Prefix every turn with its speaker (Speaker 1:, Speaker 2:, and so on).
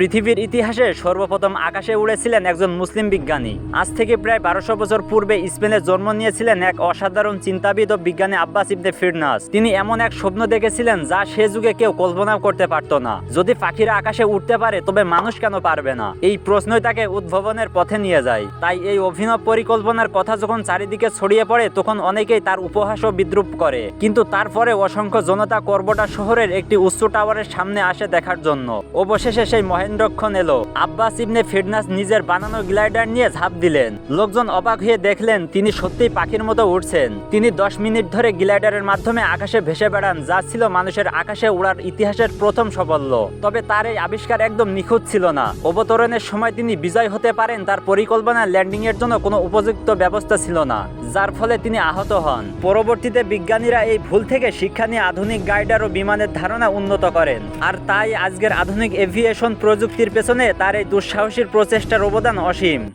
Speaker 1: পৃথিবীর ইতিহাসে সর্বপ্রথম আকাশে উড়েছিলেন একজন মুসলিম বিজ্ঞানী। আজ থেকে প্রায় বারোশো বছর পূর্বে স্পেনে জন্ম নিয়েছিলেন এক অসাধারণ চিন্তাবিদ ও বিজ্ঞানী আব্বাস ইবনে ফিরনাস। তিনি এমন এক স্বপ্ন দেখেছিলেন যা সে যুগে কেউ কল্পনাও করতে পারত না। যদি পাখিরা আকাশে উঠতে পারে, তবে মানুষ কেন পারবে না? এই প্রশ্নই তাকে উদ্ভাবনের পথে নিয়ে যায়। তাই এই অভিনব পরিকল্পনার কথা যখন চারিদিকে ছড়িয়ে পড়ে, তখন অনেকেই তার উপহাস ও বিদ্রুপ করে। কিন্তু তারপরে অসংখ্য জনতা করবটা শহরের একটি উচ্চ টাওয়ারের সামনে আসে দেখার জন্য। অবশেষে সেই মহেন্দ্রক্ষণ এলো। আব্বাস ইবনে ফিরনাস নিজের বানানো গ্লাইডার নিয়ে ঝাঁপ দিলেন। লোকজন অবাক হয়ে দেখলেন তিনি সত্যিই পাখির মতো উঠছেন তিনি দশ মিনিট ধরে গ্লাইডারের মাধ্যমে আকাশে ভেসে বেড়ান, যা ছিল মানুষের আকাশে উড়ার ইতিহাসের প্রথম সাফল্য। তবে তার এই আবিষ্কার একদম নিখুঁত ছিল না। অবতরণের সময় তিনি বিজয় হতে পারেন তার পরিকল্পনা ল্যান্ডিং এর জন্য কোনো উপযুক্ত ব্যবস্থা ছিল না। যার ফলে তিনি আহত হন। পরবর্তীতে বিজ্ঞানীরা এই ভুল থেকে শিক্ষা নিয়ে আধুনিক গাইডার ও বিমানের ধারণা উন্নত করেন। আর তাই আজকের আধুনিক এভিয়েশন প্রযুক্তির পেছনে তার এই দুঃসাহসীর প্রচেষ্টার অবদান অসীম।